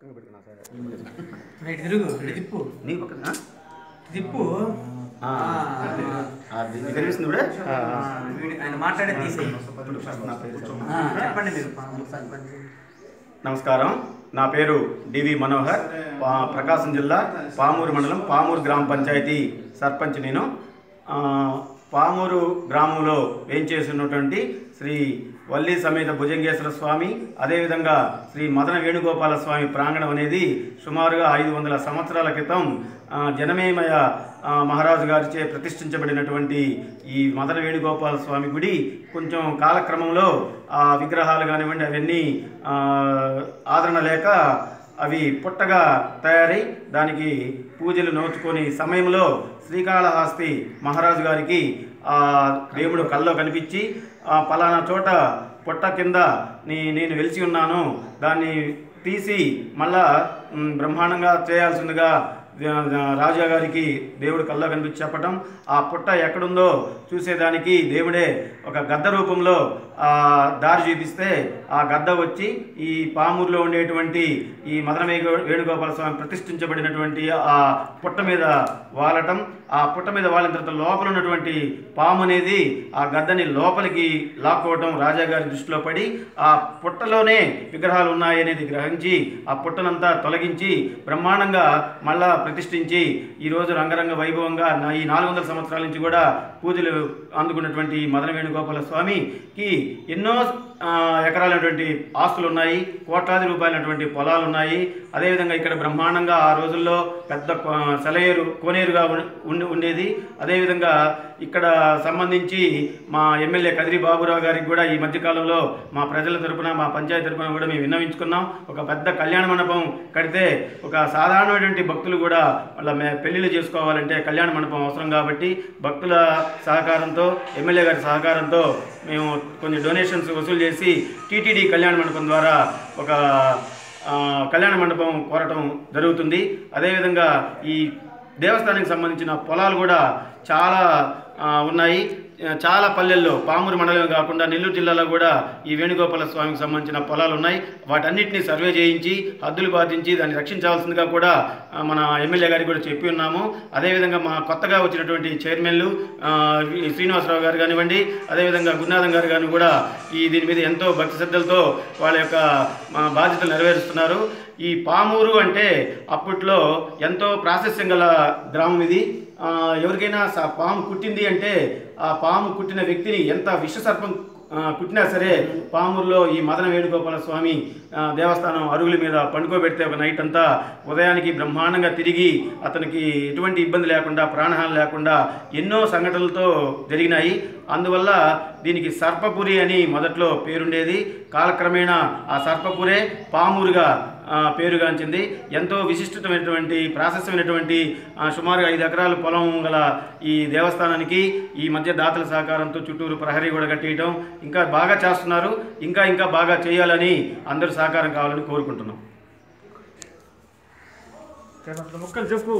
పక్కన పెట్టుకున్నా సార్. ఇటు తిరుగు ఇటు తిప్పు. నీ పక్కన? తిప్పు. కనిపిస్తుంది కూడా ఆయన మాట్లాడే తీసేయి. చెప్పండి. మీరు. నమస్కారం. నా పేరు డివి మనోహర్. ప్రకాశం జిల్లా పామూరు మండలం పామూరు గ్రామ పంచాయతీ సర్పంచ్ నేను. పామూరు గ్రామంలో వేంచేసినటువంటి శ్రీ వల్లి సమేత భుజంగేశ్వర స్వామి అదేవిధంగా శ్రీ మదన వేణుగోపాల స్వామి ప్రాంగణం అనేది సుమారుగా ఐదు వందల సంవత్సరాల క్రితం జనమేమయ మహారాజు గారిచే ప్రతిష్ఠించబడినటువంటి ఈ మదన వేణుగోపాల స్వామి గుడి కొంచెం కాలక్రమంలో ఆ విగ్రహాలు కానివ్వండి అవన్నీ ఆదరణ లేక అవి పుట్టగా తయారై దానికి పూజలు నోచుకొని సమయంలో శ్రీకాళహస్తి మహారాజు గారికి ఆ దేవుడు కల్లో కనిపించి ఆ పలానా చోట పుట్ట కింద నీ నేను వెలిసి ఉన్నాను. దాన్ని తీసి మళ్ళా బ్రహ్మాండంగా చేయాల్సిందిగా రాజా గారికి దేవుడు కల్లో కనిపించి చెప్పటం ఆ పుట్ట ఎక్కడుందో చూసేదానికి దేవుడే ఒక గద్ద రూపంలో దారి చూపిస్తే ఆ గద్ద వచ్చి ఈ పామూరులో ఉండేటువంటి ఈ మదనమే వేణుగోపాల స్వామి ప్రతిష్ఠించబడినటువంటి ఆ పుట్ట మీద వాలటం ఆ పుట్ట మీద వాలిన తర్వాత లోపల ఉన్నటువంటి పాము అనేది ఆ గద్దని లోపలికి లాక్కోవటం రాజాగారి దృష్టిలో పడి ఆ పుట్టలోనే విగ్రహాలు ఉన్నాయనేది గ్రహించి ఆ పుట్టనంతా తొలగించి బ్రహ్మాండంగా మళ్ళా ప్రతిష్ఠించి ఈరోజు రంగరంగ వైభవంగా నా- ఈ నాలుగు వందల సంవత్సరాల నుంచి కూడా పూజలు అందుకున్నటువంటి మదన వేణుగోపాల స్వామికి ఎన్నో ఎకరాలైనటువంటి ఆస్తులు ఉన్నాయి కోట్లాది రూపాయలైనటువంటి పొలాలు ఉన్నాయి అదేవిధంగా ఇక్కడ బ్రహ్మాండంగా ఆ రోజుల్లో పెద్ద సెలయేరు కోనేరుగా ఉండి ఉండేది. అదేవిధంగా ఇక్కడ సంబంధించి మా ఎమ్మెల్యే కదిరి బాబురావు గారికి కూడా ఈ మధ్యకాలంలో మా ప్రజల తరపున మా పంచాయతీ తరపున కూడా మేము విన్నవించుకున్నాం. ఒక పెద్ద కళ్యాణ మండపం కడితే ఒక సాధారణమైనటువంటి భక్తులు కూడా కూడా వాళ్ళ మే పెళ్ళిళ్ళు చేసుకోవాలంటే కళ్యాణ మండపం అవసరం కాబట్టి భక్తుల సహకారంతో ఎమ్మెల్యే గారి సహకారంతో మేము కొన్ని డొనేషన్స్ వసూలు చేసి టీటీడీ కళ్యాణ మండపం ద్వారా ఒక కళ్యాణ మండపం కోరటం జరుగుతుంది. అదేవిధంగా ఈ దేవస్థానానికి సంబంధించిన పొలాలు కూడా చాలా ఉన్నాయి. చాలా పల్లెల్లో పామూరు మండలం కాకుండా నెల్లూరు జిల్లాలో కూడా ఈ వేణుగోపాల స్వామికి సంబంధించిన పొలాలు ఉన్నాయి. వాటన్నిటిని సర్వే చేయించి హద్దులు పాటించి దాన్ని రక్షించవలసిందిగా కూడా మన ఎమ్మెల్యే గారికి కూడా చెప్పి ఉన్నాము. అదేవిధంగా మా కొత్తగా వచ్చినటువంటి చైర్మన్లు శ్రీనివాసరావు గారు కానివ్వండి అదేవిధంగా గురునాథం గారు కానీ కూడా ఈ దీని మీద ఎంతో భక్తి శ్రద్ధలతో వాళ్ళ యొక్క బాధ్యతలు నెరవేరుస్తున్నారు. ఈ పామూరు అంటే అప్పట్లో ఎంతో ప్రాశస్యం గల గ్రామం ఇది. ఎవరికైనా పాము కుట్టింది అంటే ఆ పాము కుట్టిన వ్యక్తిని ఎంత విషసర్పం పుట్టినా కుట్టినా సరే పామూరులో ఈ మదన వేణుగోపాల స్వామి దేవస్థానం అరుగుల మీద పండుకోబెడితే ఒక నైట్ అంతా ఉదయానికి బ్రహ్మాండంగా తిరిగి అతనికి ఎటువంటి ఇబ్బంది లేకుండా ప్రాణహాని లేకుండా ఎన్నో సంఘటనలతో జరిగినాయి. అందువల్ల దీనికి సర్పపురి అని మొదట్లో పేరుండేది. కాలక్రమేణా ఆ సర్పపురే పామూరుగా పేరుగాంచింది. ఎంతో విశిష్టమైనటువంటి ప్రాశస్యమైనటువంటి ఆ, సుమారుగా ఐదు ఎకరాల పొలం గల ఈ దేవస్థానానికి ఈ మధ్య దాతల సహకారంతో చుట్టూరు ప్రహరీ కూడా కట్టేయటం ఇంకా బాగా చేస్తున్నారు ఇంకా ఇంకా బాగా చేయాలని అందరూ సహకారం కావాలని కోరుకుంటున్నాం. ముక్కలు చెప్పు.